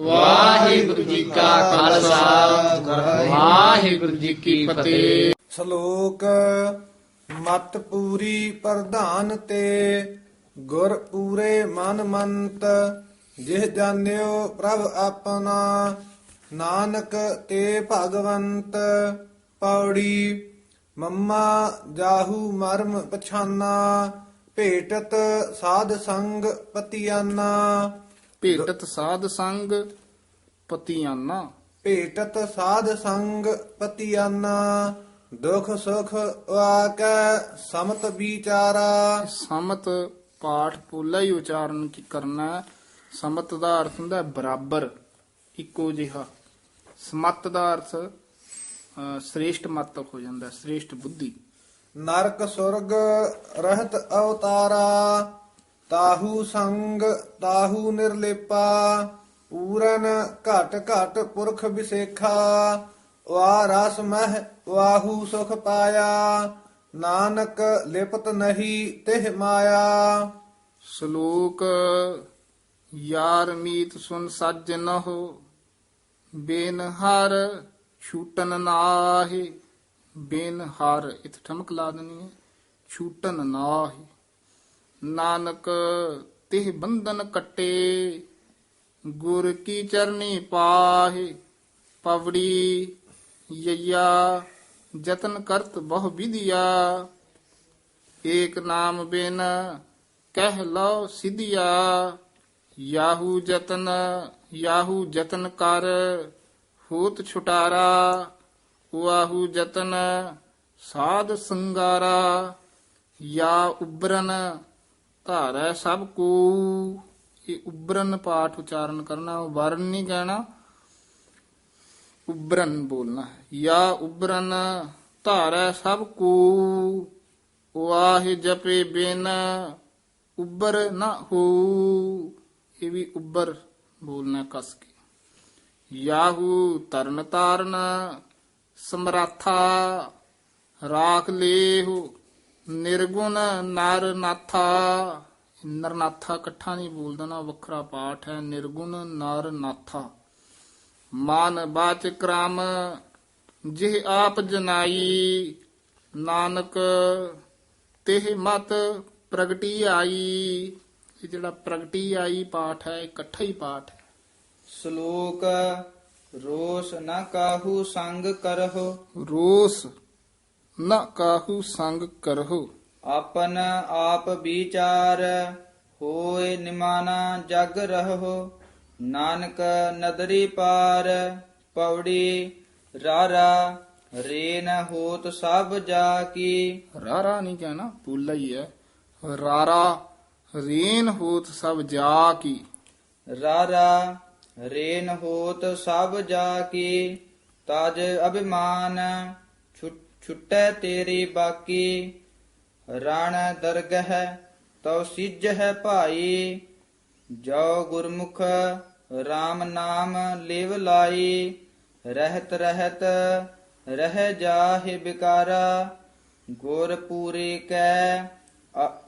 ਵਾਹਿਗੁਰੂ ਜੀ ਕਾ ਖਾਲਸਾ। ਵਾਹਿਗੁਰੂ ਜੀ ਕੀ ਫਤਿਹ। ਸ਼ਲੋਕ, ਮਤ ਪੂਰੀ ਪ੍ਰਧਾਨ ਤੇ, ਗੁਰ ਪੂਰੇ ਮਨ ਮੰਤ, ਜਿਹ ਜਾਣਿਓ ਪ੍ਰਭ ਆਪਣਾ, ਨਾਨਕ ਤੇ ਭਗਵੰਤ, ਪੌੜੀ, ਮੰਮਾ ਜਾਹੂ ਮਰਮ ਪਛਾਨਾ, ਭੇਟਤ ਸਾਧ ਸੰਗ ਪਤੀਆਨਾ। ਭੇਟਤ ਸਾਧ ਸੰਗ ਪਤੀਆਨਾ। ਭੇਟਤ ਸਾਧ ਸੰਗ ਪਤੀਆਨਾ ਦੁਖ ਸੁਖ ਆਕੈ ਸਮਤ ਵਿਚਾਰਾ। ਸਮਤ ਪਾਠ ਪੋਲਾ ਹੀ ਉਚਾਰਨ ਕੀ ਕਰਨਾ। ਸਮਤ ਦਾ ਅਰਥ ਹੁੰਦਾ ਬਰਾਬਰ ਇੱਕੋ ਜਿਹਾ। ਸਮਤ ਦਾ ਅਰਥ ਸ੍ਰੇਸ਼ਟ ਮਤ ਹੋ ਜਾਂਦਾ ਸ੍ਰੇਸ਼ਟ ਬੁੱਧੀ। ਨਰਕ ਸੁਰਗ ਰਹਿਤ ਅਵਤਾਰਾ। ਤਾਹੂ ਸੰਗ, ਤਾਹੂ ਨਿਰਲੇਪਾ, ਪੂਰਨ ਘਟ ਘਟ ਪੁਰਖ ਵਿਸੇਖਾ, ਵਾ ਰਸ ਮਹਿ, ਵਾਹੂ ਸੁਖ ਪਾਇਆ, ਨਾਨਕ ਲਿਪਤ ਨਹੀਂ ਤਿਹ ਮਾਇਆ। ਸ਼ਲੋਕ, ਯਾਰ ਮੀਤ ਸੁਨ ਸੱਜ ਨ ਹੋ ਬੇਨ ਹਰ ਛੂਟਨ ਨਾਹੀ, ਬੇਨ ਹਰ ਇਤ ਠਮਕ ਲਾ ਦਨੀ ਹੈ, ਛੂਟਨ ਨਾਹੀ। ਨਾਨਕ ਤਿਹ ਬੰਧਨ ਕਟੇ, ਗੁਰ ਕੀ ਚਰਨੀ ਪਾਹੇ, ਪਵੜੀ ਯਯਾ ਜਤਨ ਕਰਤ ਬਹੁ ਵਿਧਿਆ, ਏਕ ਨਾਮ ਬਿਨ ਕਹਿ ਲਓ ਸਿਧਿਆ, ਯਾਹੂ ਜਤਨ ਯਾਹੂ ਜਤਨ ਕਰ, ਹੋਤ ਛੁਟਾਰਾ ਵਾਹੂ ਜਤਨ ਸਾਧ ਸੰਗਾਰਾ, ਯਾ ਉਬਰਨ ਧਾਰੈ ਸਭ ਕੋ ਇਹ ਉਬਰਨ ਪਾਠ ਉਚਾਰਨ ਕਰਨਾ, ਉਹ ਵਰਨ ਨਹੀਂ ਕਹਿਣਾ। ਉਬਰਨ ਬੋਲਣਾ ਯਾ ਉਬਰਨ ਧਾਰੈ ਸਭ ਕੋ ਵਾਹਿ ਜਪੇ ਬਿਨ ਉਬਰ ਨਾ ਹੋ। ਇਹ ਵੀ ਉਬਰ ਬੋਲਣਾ ਕਸ ਕੇ। ਯਾਹੂ ਤਰਨ ਤਾਰਨ ਸਮਰਾਥਾ, ਰਾਖ ਲੇਹੁ ਨਿਰਗੁਣ ਨਰ ਨਾਥਾ ਨਰਨਾਥਾ ਇਕੱਠਾ ਨਹੀਂ ਬੋਲਦਾ ਨਾ ਵੱਖਰਾ ਪਾਠ ਹੈ। ਨਿਰਗੁਣ ਨਰ ਨਾਥਾ ਮਾਨ ਬਾਚ ਕ੍ਰਮ ਜਿਹ ਆਪ ਜਨਾਈ। ਨਾਨਕ ਤਿਹ ਮਤ ਪ੍ਰਗਟੀ ਆਈ। ਇਹ ਜਿਹੜਾ ਪ੍ਰਗਟੀ ਆਈ ਪਾਠ ਹੈ ਇਕੱਠਾ ਹੀ ਪਾਠ ਹੈ। ਸ਼ਲੋਕ ਰੋਸ ਨ ਕਾਹੂ ਸੰਗ ਕਰਹੁ। ਰੋਸ ਨ ਕਾਹੂ ਸੰਗ ਕਰਹੁ। ਆਪਨ ਆਪ ਵਿਚਾਰ ਹੋਏ ਨਿਮਾਨਾ ਜਗ ਰਹੋ। ਨਾਨਕ ਨਦਰੀ ਪਾਰ ਪੌੜੀ ਰਾਰਾ ਰੇਨ ਹੋਤ ਸਭ ਜਾ ਕੀ ਰਾਰਾ ਨਹੀਂ ਕਹਿਣਾ ਪੂਲਾ ਹੀ ਹੈ। ਰਾਰਾ ਰੇਨ ਹੋਤ ਸਭ ਜਾ ਕੀ ਰਾਰਾ ਰੇਨ ਹੋਤ ਸਭ ਜਾ ਕੀ ਤਜ ਅਭਿਮਾਨ ਛੁਟੈ ਤੇਰੀ ਬਾਕੀ, ਰਣ ਦਰਗਹ ਤਉ ਹੈ ਭਾਈ। ਜੋ ਗੁਰਮੁਖ RAM ਨਾਮ ਲਿਵ ਲਾਈ। ਰਹਿਤ ਰਹਿਤ, ਰਹਿ ਜਾਹਿ ਬਿਕਾਰਾ। ਗੁਰ ਪੂਰੇ ਕੈ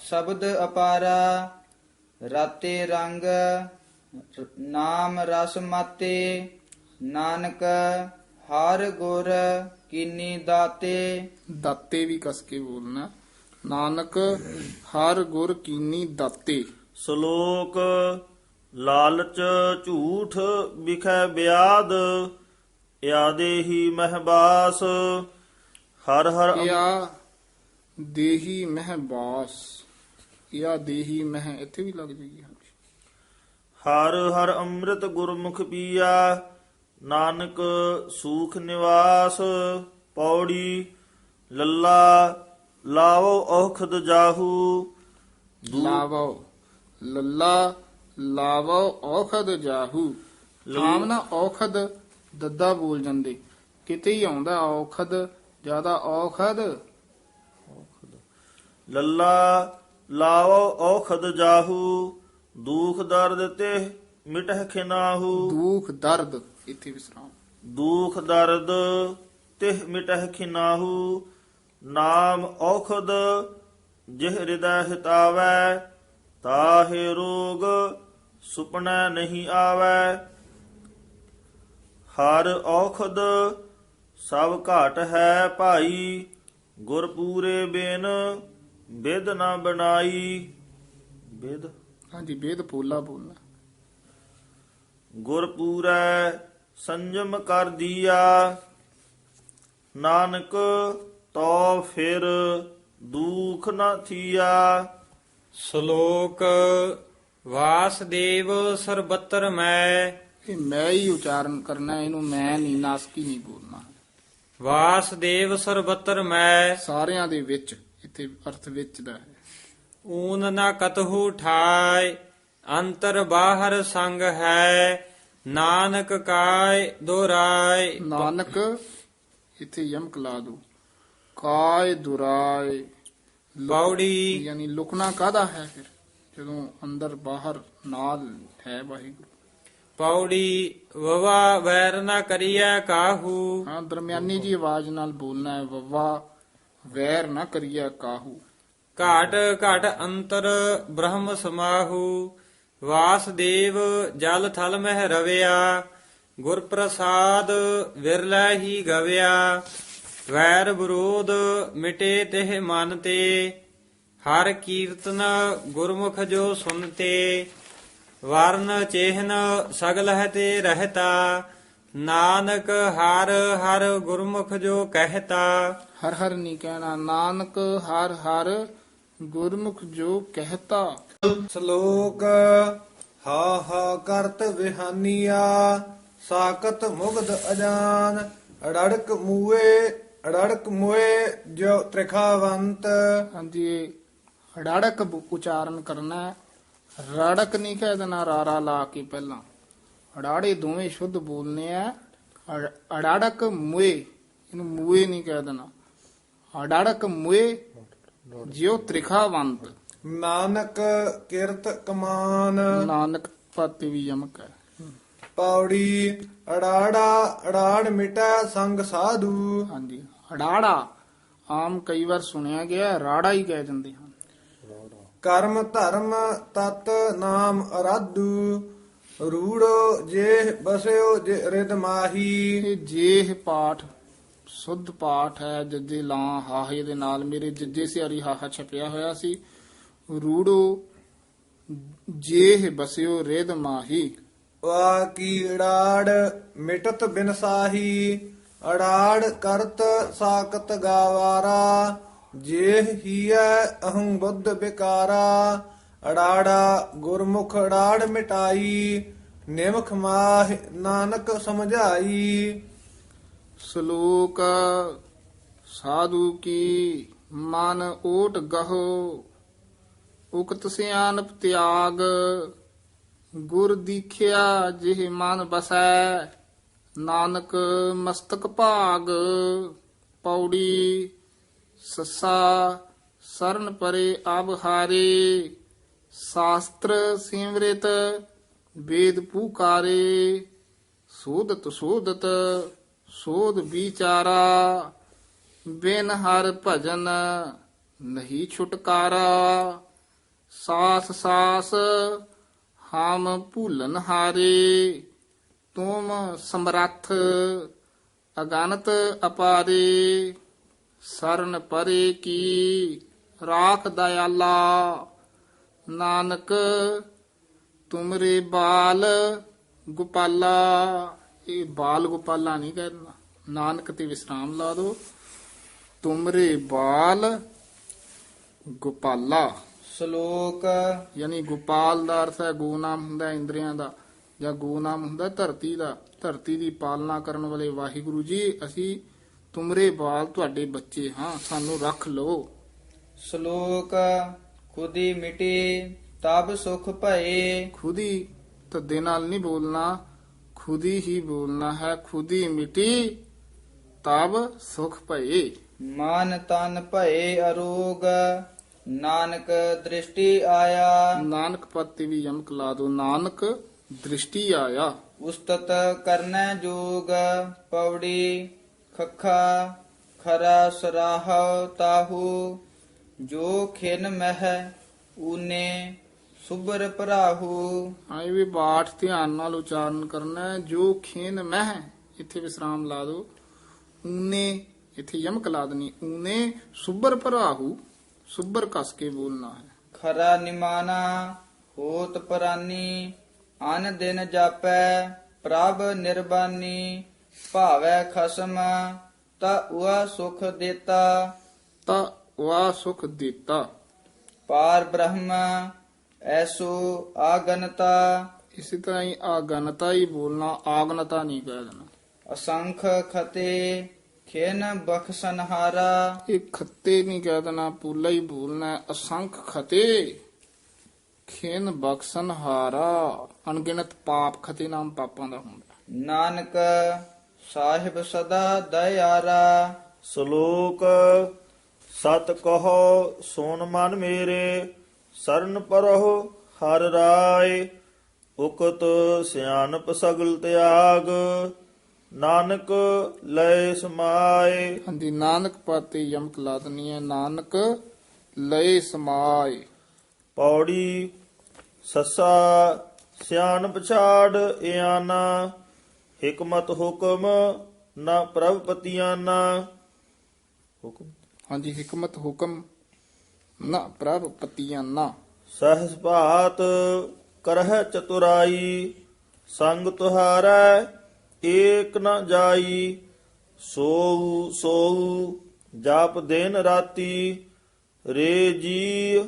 ਸ਼ਬਦ ਅਪਾਰਾ। ਰਾਤੇ ਰੰਗ, ਨਾਮ ਰਸ ਮਾਤੇ। ਨਾਨਕ, ਹਰ ਗੁਰ ਕੀਨੀ ਦਾਤੇ? ਦਾਤੇ ਵੀ ਕਸ ਕੇ ਬੋਲਣਾ। ਨਾਨਕ ਹਰ ਗੁਰ ਕੀਨੀ ਦਾਤੇ। ਸ਼ਲੋਕ ਲਾਲਚ ਝੂਠ ਵਿਖੈ ਬਿਆਦ ਯਾਦੇ ਹੀ ਮਹਿਬਾਸ ਹਰ ਹਰ ਯਾ ਦੇਹੀ ਮਹਿਬਾਸ ਯਾ ਦੇਹੀ ਮਹਿ ਇੱਥੇ ਵੀ ਲੱਗ ਹਾਂਜੀ। ਹਰ ਹਰ ਅੰਮ੍ਰਿਤ ਗੁਰਮੁਖ ਪੀਆ ਨਾਨਕ ਸੂਖ ਨਿਵਾਸ ਪੌੜੀ ਲੱਲਾ ਲਾਵੋ ਔਖਦ ਜਾਹੂ। ਲਾਵੋ ਲੱਲਾ ਲਾਵੋ ਔਖਦ ਜਾਹੂ। ਆਮ ਨਾ ਔਖਦ ਦੱਦਾ ਬੋਲ ਜਾਂਦੇ। ਕਿਤੇ ਹੀ ਆਉਂਦਾ ਔਖਦ ਜ਼ਿਆਦਾ ਔਖਦ। ਲੱਲਾ ਲਾਵੋ ਔਖਦ ਜਾਹੂ। ਦੁਖ ਦਰਦ ਤੇ ਮਿਟਹਿ ਖਿਨਾਹੂ। ਦੁਖ ਦਰਦ ਇੱਥੇ ਵਿਸਰਾਮ। ਦੁਖ ਦਰਦ ਤਿਹ ਮਿਟਹਿ ਖਿਨਾਹੂ। ਨਾਮ ਔਖਦ ਜਿਹ ਹਿਰਦੈ ਹਿਤਾਵੈ ਤਾਹੇ ਰੋਗ ਸੁਪਨਾ ਨਹੀਂ ਆਵੈ। ਹਰ ਔਖਦ ਸਭ ਘਾਟ ਹੈ ਭਾਈ ਗੁਰ ਪੂਰੇ ਬਿਨ ਬਿਦ ਨਾ ਬਣਾਈ। ਬਿਦ? ਹਾਂਜੀ ਵੇਦ ਪੋਲਾ ਬੋਲਣਾ। ਗੁਰ ਪੂਰੈ ਸੰਜਮ ਕਰ ਦੀਆ। ਨਾਨਕ ਤੋ ਫਿਰ ਦੁਖ ਨਾ ਥੀਆ। ਸ਼ਲੋਕ ਵਾਸਦੇਵ ਸਰਬੱਤਰ ਮੈਂ। ਇਹ ਮੈਂ ਹੀ ਉਚਾਰਨ ਕਰਨਾ ਇਹਨੂੰ ਮੈਂ ਨਹੀਂ ਨਾਸਕੀ ਨਹੀਂ ਬੋਲਣਾ। ਵਾਸਦੇਵ ਸਰਬੱਤਰ ਮੈਂ। ਸਾਰਿਆਂ ਦੇ ਵਿੱਚ ਇੱਥੇ ਅਰਥ ਵਿੱਚ ਦਾ ਹੈ। ਊਨ ਨਾ ਕਤਹੂ ਠਾਇ। ਅੰਤਰ ਬਾਹਰ ਸੰਗ ਹੈ ਨਾਨਕ ਕਾਇ ਦੁਰਾਇ। ਨਾਨਕ ਇੱਥੇ ਯਮਕ ਲਾ ਦੋ। ਕਾਇ ਲੁਕ- ਪੌੜੀ। ਯਾਨੀ ਲੁਕਣਾ ਕਾਦਾ ਹੈ ਫਿਰ? ਜਦੋਂ ਅੰਦਰ ਬਾਹਰ ਨਾਲ ਹੈ ਵਾਹਿਗੁਰੂ। ਪੌੜੀ ਵਵਾ ਵੈਰ ਨਾ ਕਰੀਐ ਕਾਹੂ। ਹਾਂ ਦਰਮਿਆਨੀ ਜੀ ਆਵਾਜ਼ ਨਾਲ ਬੋਲਣਾ ਹੈ ਵੱਵਾ ਵੈਰ ਨਾ ਕਰੀਆ ਕਾਹੂ। ਘਾਟ ਘਾਟ ਅੰਤਰ ਬ੍ਰਹਮ ਸਮਾਹੂ। ਵਾਸਦੇਵ ਜਲ ਥਲ ਮਹਿ ਰਵਿਆ ਗੁਰ ਪ੍ਰਸਾਦ ਵਿਰਲਾ ਹੀ ਗਵਿਆ, ਵੈਰ ਵਿਰੋਧ ਮਿਟੇ ਤਿਹ ਮਨ ਤੇ, ਹਰ ਕੀਰਤਨ ਗੁਰਮੁਖ ਜੋ ਸੁਨਤੇ, ਵਰਨ ਚੇਹਨ ਸਗਲ ਹੈ ਤੇ ਰਹਤਾ, ਨਾਨਕ ਹਰ ਹਰ ਗੁਰਮੁਖ ਜੋ ਕਹਿਤਾ। ਹਰ ਹਰ ਨਹੀਂ ਕਹਿਣਾ, ਨਾਨਕ ਹਰ ਹਰ ਗੁਰਮੁਖ ਜੋ ਕਹਿਤਾ। ਸ਼ਲੋਕ, ਹਾ ਹਾ ਕਰਤ ਵਿਹਾਨੀਆ ਸਾਕਤ ਮੁਗਧ ਅਜਾਨ, ਅੜੜਕ ਮੂਏ ਅੜੜਕ ਮੂਏ ਜੋ ਤ੍ਰਿਖਾਵੰਤ। ਹਾਂਜੀ ਇਹ ਰੜਕ ਉਚਾਰਨ ਕਰਨਾ ਹੈ। ਰੜਕ ਨਹੀਂ ਕਹਿ ਦੇਣਾ, ਰਾਰਾ ਲਾ ਕੇ ਪਹਿਲਾਂ। ਅੜਾੜੇ ਦੋਵੇਂ ਸ਼ੁੱਧ ਬੋਲਨੇ ਆ। ਅੜਾੜਕ ਮੁਏ, ਇਹਨੂੰ ਮੂਏ ਨਹੀਂ ਕਹਿ ਦੇਣਾ। ਅੜਾੜਕ ਮੁਏ, ਜਿਉ ਤ੍ਰਿਖਾਵੰਤ। ਨਾਨਕ ਕਿਰਤ ਕਮਾਨ। ਨਾਨਕ ਪਤ ਵੀ ਯਮਕ ਹੈ। ਪੌੜੀ ਅੜਾੜਾ ਅੜਾੜ ਮਿਟੈ ਸੰਗ ਸਾਧੂ। ਹਾਂਜੀ ਅੜਾੜਾ ਆਮ ਕਈ ਵਾਰ ਸੁਣਿਆ ਗਿਆ ਰਾੜਾ ਹੀ ਕਹਿ ਦਿੰਦੇ ਹਨ। ਕਰਮ ਧਰਮ ਤਤ ਨਾਮ ਅਰਾਧੂ। ਰੂੜੋ ਜੇ ਬਸਿਓ ਜੇ ਰਿਦ ਮਾਹੀ। ਇਹ ਜੇਹ ਪਾਠ ਸੁੱਧ ਪਾਠ ਹੈ ਜੱਜੇ ਲਾਂ ਹਾਹੇ ਦੇ ਨਾਲ ਮੇਰੇ ਜੱਜੇ ਸਿਆਰੀ ਹਾਹਾ ਛਪਿਆ ਹੋਇਆ ਸੀ। ਰੂੜੋ ਜੇਹ ਬਸਿਓ ਰਿਦ ਮਾਹੀ। ਵਾ ਕੀ ਅੜਾੜ ਮਿਟਤ ਬਿਨਸਾਹੀ ਅੜਾੜ ਕਰਤ ਸਾਕਤ ਗਾਵਾਰਾ ਜੇ ਹੀਐ ਅਹੰ ਬੁੱਧ ਬਿਕਾਰਾ ਅੜਾੜਾ ਗੁਰਮੁਖ ਅੜਾੜ ਮਿਟਾਈ ਨਿਮਖ ਮਾਹ ਨਾਨਕ ਸਮਝਾਈ। ਸ਼ਲੋਕ ਸਾਧੂ ਕੀ ਮਨ ਓਟ ਗਹੋ ਉਕਤ ਸਿਆਨਪ ਤਿਆਗ, ਗੁਰ ਦੀਖਿਆ ਜਿਹ ਮਨ ਬਸੈ, ਨਾਨਕ ਮਸਤਕ ਭਾਗ, ਪੌੜੀ ਸੱਸਾ ਸਰਨ ਪਰੇ ਆਬ ਹਾਰੇ, ਸ਼ਾਸਤਰ ਸਿਮਰਿਤ ਵੇਦ ਪੂਕਾਰੇ, ਸੋਧਤ ਸੋਧਤ ਸੋਧ ਵਿਚਾਰਾ, ਬਿਨ ਹਰ ਭਜਨ ਨਹੀਂ ਛੁਟਕਾਰਾ। ਸਾਸ ਸਾਸ ਹਮ ਭੂਲਨ ਹਾਰੇ, ਤੁਮ ਸਮਰੱਥ ਅਗਨਤ ਅਪਾਰੇ, ਸਰਨ ਪਰੇ ਕੀ ਰਾਖ ਦਇਆਲਾ, ਨਾਨਕ ਤੁਮਰੇ ਬਾਲ ਗੋਪਾਲਾ। ਇਹ ਬਾਲ ਗੋਪਾਲਾ ਨਹੀਂ ਕਰਨਾ, ਨਾਨਕ ਤੇ ਵਿਸਰਾਮ ਲਾ ਦੋ ਤੁਮਰੇ ਬਾਲ ਗੋਪਾਲਾ। ਸ਼ਲੋਕ ਯਾਨੀ ਗੋਪਾਲ ਦਾ ਅਰਥ ਹੈ ਗੋ ਨਾਮ ਹੁੰਦਾ ਇੰਦਰੀਆਂ ਦਾ ਜਾਂ ਗੋ ਨਾਮ ਹੁੰਦਾ ਧਰਤੀ ਦਾ। ਧਰਤੀ ਦੀ ਪਾਲਣਾ ਕਰਨ ਵਾਲੇ ਵਾਹਿਗੁਰੂ ਜੀ ਅਸੀਂ ਤੁਮਰੇ ਬਾਲ ਤੁਹਾਡੇ ਬੱਚੇ ਹਾਂ ਸਾਨੂੰ ਰੱਖ ਲਓ। ਸ਼ਲੋਕ ਖੁਦੀ ਮਿਟੀ ਤਬ ਸੁਖ ਭਏ। ਖੁਦੀ ਧੱਦੇ ਨਾਲ ਨਹੀਂ ਬੋਲਣਾ ਖੁਦੀ ਹੀ ਬੋਲਣਾ ਹੈ ਖੁਦੀ ਮਿਟੀ ਤਬ ਸੁਖ ਭਏ। ਮਨ ਤਨ ਭਏ ਅਰੋਗ। ਨਾਨਕ ਦ੍ਰਿਸ਼ਟੀ ਆਇਆ। ਨਾਨਕ ਪਤੀ ਵੀ ਯਮਕ ਲਾ ਦੋ। ਨਾਨਕ ਦ੍ਰਿਸ਼ਟੀ ਆਇਆ। ਉਸਤਤ ਕਰਨੈ ਜੋਗ ਪੌੜੀ ਖਖਾ ਖਰਾ ਸਰਾਹ ਤਾਹੂ। ਜੋ ਖਿਨ ਮਹਿ ਊਨੇ ਸੁਬਰ ਭਰਾਹੂ। ਆਏ ਵੀ ਬਾਠ ਧਿਆਨ ਨਾਲ ਉਚਾਰਨ ਕਰਨਾ। ਹੈ ਜੋ ਖੇਨ ਮਹਿ ਇੱਥੇ ਵਿਸਰਾਮ ਲਾ ਦੋ। ਊਨੇ ਇੱਥੇ ਯਮਕ ਲਾ ਦਨੀ ਊਨੇ ਸੁਬਰ ਭਰਾਹੂ। ਸੁਬਰ ਕਸ ਕੇ ਬੋਲਣਾ ਹੈ। ਖਰਾ ਨਿਮਾਨਾ ਹੋਤ ਪਰਾਨੀ ਅਨ ਦਿਨ ਜਾਪੈ ਪ੍ਰਭ ਨਿਰਬਾਨੀ ਭਾਵੈ ਖਸਮ ਤਾ ਉਆ ਸੁਖ ਦੇਤਾ। ਤਾਂ ਵਾ ਸੁਖ ਦਿੱਤਾ। ਪਾਰ ਬ੍ਰਹਮ ਐਸੋ ਆਗਨਤਾ। ਇਸੇ ਤਰ੍ਹਾਂ ਹੀ ਆਗਨਤਾ ਹੀ ਬੋਲਣਾ ਆਗਨਤਾ ਨਹੀਂ ਕਹਿ ਦੇਣਾ। ਅਸੰਖ ਖਤੇ ਖੇਨ ਬਖਸ਼ਨਹਾਰਾ ਇਹ ਖੱਤੇ ਨਹੀਂ ਕਹਿ ਦੇਣਾ ਪੂਲਾ ਹੀ ਬੋਲਣਾ। ਅਸੰਖ ਖਤੇ। ਖੇਨ ਬਖਸ਼ਨ ਹਾਰਾ ਅਣਗਿਣਤ ਪਾਪ ਖਤੇ ਨਾਮ ਪਾਪਾਂ ਦਾ ਹੁੰਦਾ ਨਾਨਕ ਸਾਹਿਬ ਸਦਾ ਦਇਆਰਾ। ਸ਼ਲੋਕ ਸਤ ਕਹੋ ਸੋਨ ਮਨ ਮੇਰੇ ਸਰਨ ਪਰਹੁ ਹਰ ਰਾਏ ਉਕਤ ਸਿਆਣਪ ਸਗਲ ਤਿਆਗ। ਨਾਨਕ ਲੈ ਸਮਾਏ। ਹਾਂਜੀ ਨਾਨਕ ਪਾਤੇ ਯਮਕ ਲਾ ਦਨੀ ਹੈ ਨਾਨਕ ਲਏ ਸਮਾਏ। ਪੌੜੀ ਸੱਸਾ ਸਿਆਣ ਪਛਾੜ ਇਆਨਾ ਹਕਮਤ ਹੁਕਮ ਨਾ ਪ੍ਰਭ ਪਤੀਆਨਾ। ਹੁਕਮ? ਹਾਂਜੀ ਹਕਮਤ ਹੁਕਮ ਨਾ ਪ੍ਰਭ ਪਤੀਆਂ ਨਾ ਸਹਸ ਭਾਤ ਕਰਹਿ ਚਤੁਰਾਈ ਸੰਗ ਤੁਹਾਰੈ ਏਕ ਨ ਜਾਈ ਸੋਊ ਸੋਊ ਜਾਪ ਦਿਨ ਰਾਤੀ ਰੇ ਜੀ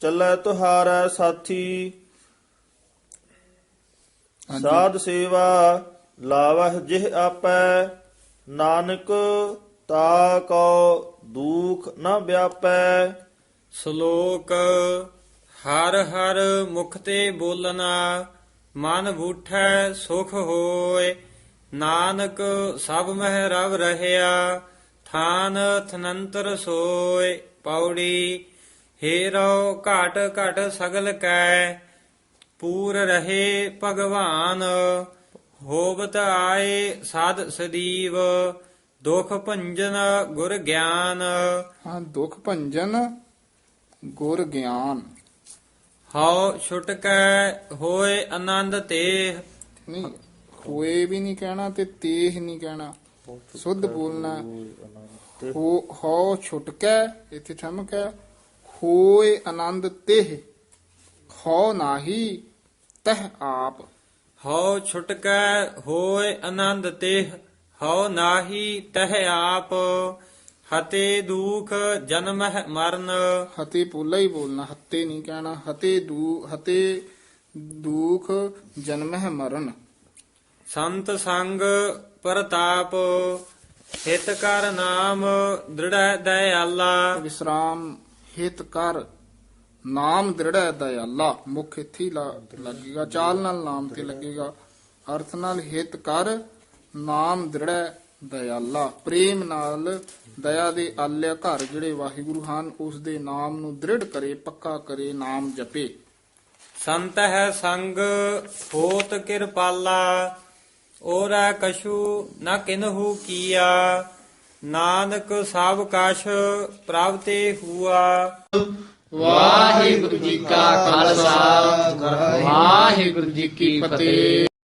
ਚੱਲੈ ਤੁਹਾਰੈ ਸਾਥੀ। ਸਾਧ ਸੇਵਾ ਲਾਵਹ ਜਿਹ ਆਪੈ ਨਾਨਕ ਤਾ ਕੋ ਦੁਖ ਨ ਵਿਆਪੈ। ਸ਼ਲੋਕ ਹਰ ਹਰ ਮੁਖ ਤੇ ਬੋਲਣਾ ਮਨ ਬੂਠੈ ਸੁਖ ਹੋਏ। ਨਾਨਕ ਸਭ ਮਹਿ ਰਵ ਰਹਿਆ ਥਾਨ ਥਨੰਤਰ ਸੋਏ ਪੌੜੀ ਹੇਰੋ ਘਟ ਘਟ ਸਗਲ ਕੈ ਪੂਰ ਰਹੇ ਭਗਵਾਨ ਹੋਵਤ ਆਏ ਸਾਧ ਸਦੀਵ ਦੁਖ ਭੰਜਨ ਗੁਰ ਗਿਆਨ। ਹਾਂ ਦੁਖ ਭੰਜਨ ਗੁਰ ਗਿਆਨ। ਹਉ ਛੁਟਕੈ ਹੋਏ ਆਨੰਦ ਤੇ ਨਹੀਂ ਹੋਏ ਵੀ ਨਹੀਂ ਕਹਿਣਾ ਤੇ ਤੇਹ ਨਹੀਂ ਕਹਿਣਾ। ਸੁੱਧ ਬੋਲਣਾ। ਹੋ ਹੋ ਛੁਟਕੈ ਇੱਥੇ ਠਮਕ। ਹੈ ਹੋਏ ਆਨੰਦ ਤੇਹ ਹੋ ਨਾਹੀ ਤਹ ਆਪ। ਹਉ ਛੁਟਕੈ ਹੋਏ ਆਨੰਦ ਤੇ ਹਉ ਨਾਹੀ ਤਹ ਆਪ। ਹਤੇ ਦੁਖ ਜਨਮਹਿ ਮਰਨ। ਹਤੇ ਪੋਲਾ ਹੀ ਬੋਲਣਾ ਹਤੇ ਨਹੀਂ ਕਹਿਣਾ ਹਤੇ ਦੂ ਹਤੇ ਦੁਖ ਜਨਮ ਹੈ ਮਰਨ। ਸੰਤ ਸੰਗ ਪ੍ਰਤਾਪ ਹਿਤ ਕਰ ਨਾਮ ਦ੍ਰਿੜੈ ਦਇਆਲਾ। ਵਿਸਰਾਮ ਹਿਤ ਕਰ ਨਾਮ ਦ੍ਰਿੜੈ ਦਇਆਲਾ। ਮੁਖ ਇੱਥੇ ਲਾ- ਲੱਗੇਗਾ ਚਾਲ ਨਾਲ ਨਾਮ ਤੇ ਲੱਗੇਗਾ। ਅਰਥ ਨਾਲ ਹਿਤ ਕਰ ਨਾਮ ਦ੍ਰਿੜੈ ਦਇਆਲਾ। ਪ੍ਰੇਮ ਨਾਲ ਦਇਆ ਦੇ ਆਲਿਆ ਘਰ ਜਿਹੜੇ ਵਾਹਿਗੁਰੂ ਹਨ ਉਸ ਦੇ ਨਾਮ ਨੂੰ ਦ੍ਰਿੜ ਕਰੇ ਪੱਕਾ ਕਰੇ ਨਾਮ ਜਪੇ। ਸੰਤ ਹੈ ਸੰਗ ਹੋਤ ਕਿਰਪਾਲਾ। ਓਰੈ ਕਛੂ ਨ ਕਿਨਹੂ ਕੀਆ, ਨਾਨਕ ਸਭ ਕਛ ਪ੍ਰਭ ਤੇ ਹੁਆ। ਵਾਹਿਗੁਰੂ ਜੀ ਕਾ ਖਾਲਸਾ, ਵਾਹਿਗੁਰੂ ਜੀ ਕੀ ਫਤਿਹ।